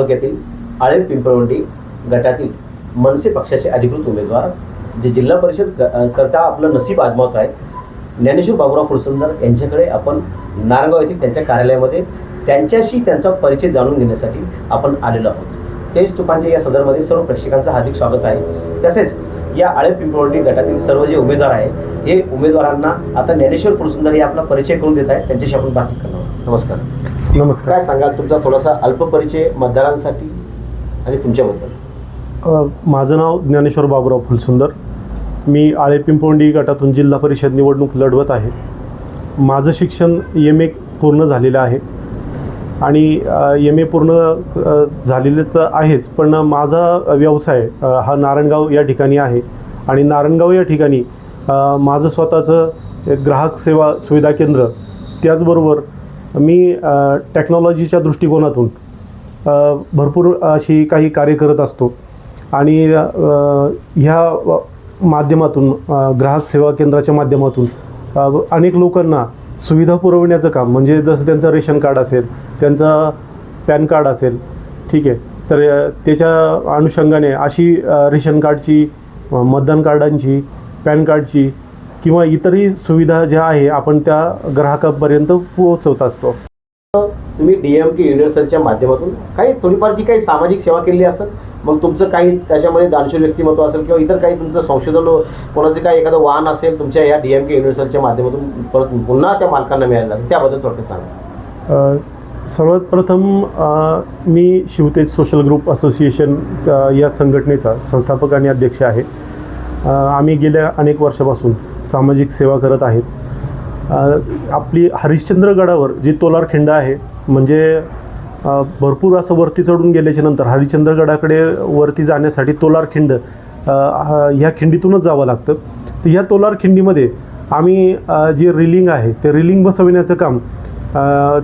तालुक्यातील आळे पिंपळवंडी गटातील मनसे पक्षाचे अधिकृत उमेदवार जे जिल्हा परिषद ग- करता आपलं नसीब आजमावत आहे ज्ञानेश्वर बाबुराव फुलसुंदर यांच्याकडे आपण नारगाव येथील त्यांच्या कार्यालयामध्ये त्यांच्याशी त्यांचा परिचय जाणून घेण्यासाठी आपण आलेलो आहोत. तेज तुपांच्या या सदरमध्ये सर्व प्रेक्षकांचं हार्दिक स्वागत आहे. तसेच या आळे पिंपळवंडी गटातील सर्व जे उमेदवार आहे हे उमेदवारांना आता ज्ञानेश्वर फुलसुंदर हे आपला परिचय करून देत आहेत. त्यांच्याशी आपण बातचीत करणार आहोत. नमस्कार. नमस्कार. काय सांगाल तुमचा थोडासा अल्प परिचय मतदारांसाठी आणि तुमच्याबद्दल? अ, माझं नाव ज्ञानेश्वर बाबुराव फुलसुंदर. मी आळे पिंपोंडी गटातून जिल्हा परिषद निवडणूक लढवत आहे. माझं शिक्षण एम ए पूर्ण झालेलं आहे. आणि एम ए पूर्ण झालेले झालेलं तर आहेच पण माझा व्यवसाय हा नारायणगाव या ठिकाणी आहे. आणि नारायणगाव या ठिकाणी माझं स्वतःचं एक ग्राहक सेवा सुविधा केंद्र त्याचबरोबर मी टेक्नॉलॉजीच्या दृष्टिकोनातून भरपूर अशी काही कार्य करत असतो. आणि ह्या माध्यमातून ग्राहक सेवा केंद्राच्या माध्यमातून अनेक लोकांना सुविधा पुरवण्याचं काम म्हणजे जसं त्यांचं रेशन कार्ड असेल त्यांचं पॅन कार्ड असेल ठीक आहे. तर त्याच्या अनुषंगाने अशी रेशन कार्डची मतदान कार्डांची पॅन कार्डची किंवा इतरही सुविधा ज्या आहे आपण त्या ग्राहकापर्यंत पोहोचवत असतो. तुम्ही डी एम के युनिव्हर्सलच्या माध्यमातून काही थोडीफार जी काही सामाजिक सेवा केलेली असेल मग तुमचं काही त्याच्यामध्ये दानशूर व्यक्तिमत्व असेल किंवा इतर काही तुमचं संशोधन कोणाचं काही एखादं वाहन असेल तुमच्या या डी एम के युनिव्हर्सलच्या माध्यमातून परत पुन्हा त्या मालकांना मिळायला लागेल त्याबद्दल थोडक्यात सांगा. सर्वात प्रथम मी शिवतेज सोशल ग्रुप असोसिएशन या संघटनेचा संस्थापक आणि अध्यक्ष आहे. आम्ही गेल्या अनेक वर्षापासून सामाजिक सेवा करत आहेत. आपली हरिश्चंद्रगडावर जी तोलारखिंड आहे म्हणजे भरपूर असं वरती चढून गेल्याच्यानंतर हरिश्चंद्रगडाकडे वरती जाण्यासाठी तोलार खिंड ह्या खिंडीतूनच जावं लागतं. तर ह्या तोलारखिंडीमध्ये आम्ही जे रिलिंग आहे ते रिलिंग बसविण्याचं काम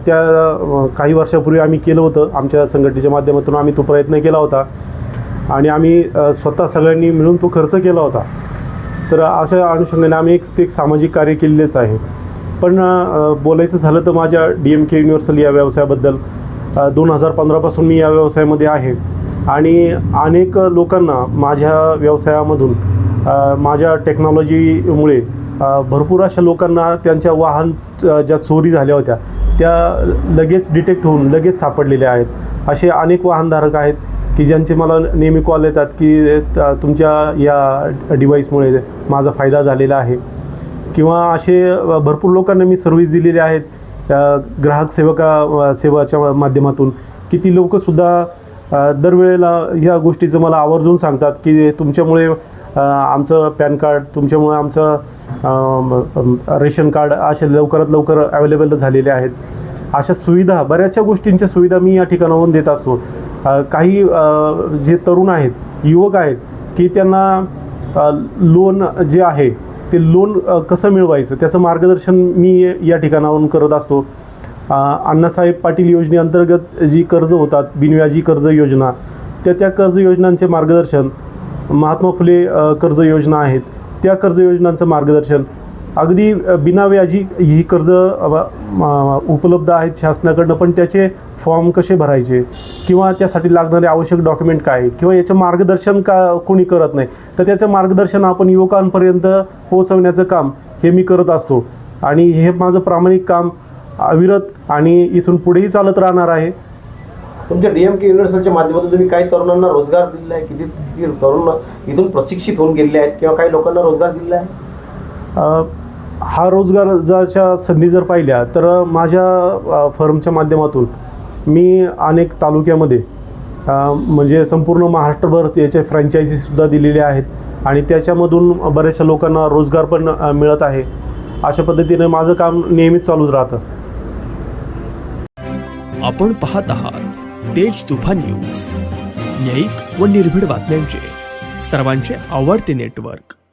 त्या काही वर्षापूर्वी आम्ही केलं होतं. आमच्या संघटनेच्या माध्यमातून आम्ही तो प्रयत्न केला होता. आणि आम्ही स्वतः सगळ्यांनी मिळून तो खर्च केला होता. तर अशा अनुषंगाने आम्ही एक ते एक सामाजिक कार्य केलेलेच आहे. पण बोलायचं झालं तर माझ्या डी एम के युनिव्हर्सल या व्यवसायाबद्दल दोन हजार पंधरापासून मी या व्यवसायामध्ये आहे. आणि अनेक लोकांना माझ्या व्यवसायामधून माझ्या टेक्नॉलॉजीमुळे भरपूर अशा लोकांना त्यांच्या वाहन ज्या चोरी झाल्या होत्या त्या लगेच डिटेक्ट होऊन लगेच सापडलेल्या आहेत. असे अनेक वाहनधारक आहेत की ज्यांचे मला नेहमी कॉल येतात की तुमच्या या डिव्हाइसमुळे माझा फायदा झालेला आहे. किंवा असे भरपूर लोकांना मी सर्व्हिस दिलेली आहेत ग्राहक सेवका सेवाच्या माध्यमातून की ती लोकंसुद्धा दरवेळेला ह्या गोष्टीचं मला आवर्जून सांगतात की तुमच्यामुळे आमचं पॅन कार्ड तुमच्यामुळे आमचं रेशन कार्ड असे लवकरात लवकर अवेलेबल झालेले आहेत. अशा सुविधा बऱ्याचशा गोष्टींच्या सुविधा मी या ठिकाणाहून देत असतो. काही जे तरुण आहेत युवक आहेत की त्यांना लोन जे आहे ते लोन कसं मिळवायचं? त्याचं मार्गदर्शन मी या ठिकाणाहून करत असतो. अण्णासाहेब पाटील योजनेअंतर्गत जी कर्ज होतात बिनव्याजी कर्ज योजना त्या त्या कर्ज योजनांचे मार्गदर्शन महात्मा फुले कर्ज योजना आहेत त्या कर्ज योजनांचं मार्गदर्शन अगदी बिनाव्याजी ही कर्ज उपलब्ध आहेत शासनाकडनं पण त्याचे फॉर्म कसे भरायचे? किंवा त्यासाठी लागणारे आवश्यक डॉक्युमेंट काय? किंवा याचं मार्गदर्शन का कोणी करत नाही? तर त्याचं मार्गदर्शन आपण युवकांपर्यंत पोहोचवण्याचं काम हे मी करत असतो. आणि हे माझं प्रामाणिक काम अविरत आणि इथून पुढेही चालत राहणार आहे. तुमच्या डीएम के युनिव्हर्सलच्या माध्यमातून तुम्ही काही तरुणांना रोजगार दिलेला आहे? किती तरुण इथून प्रशिक्षित होऊन गेलेले आहेत? किंवा काही लोकांना रोजगार दिलेला आहे? हा रोजगाराच्या संधी जर पाहिल्या तर माझ्या फर्मच्या माध्यमातून मी अनेक तालुक्यामध्ये म्हणजे संपूर्ण महाराष्ट्रभर याचे फ्रँचायझीसुद्धा दिलेले आहेत आणि त्याच्यामधून बऱ्याचशा लोकांना रोजगार पण मिळत आहे. अशा पद्धतीने माझं काम नेहमीच चालूच राहतं. आपण पाहत आहात तेज तुफान न्यूज. न्यायिक व निर्भीड बातम्यांचे. सर्वांचे आवडते नेटवर्क.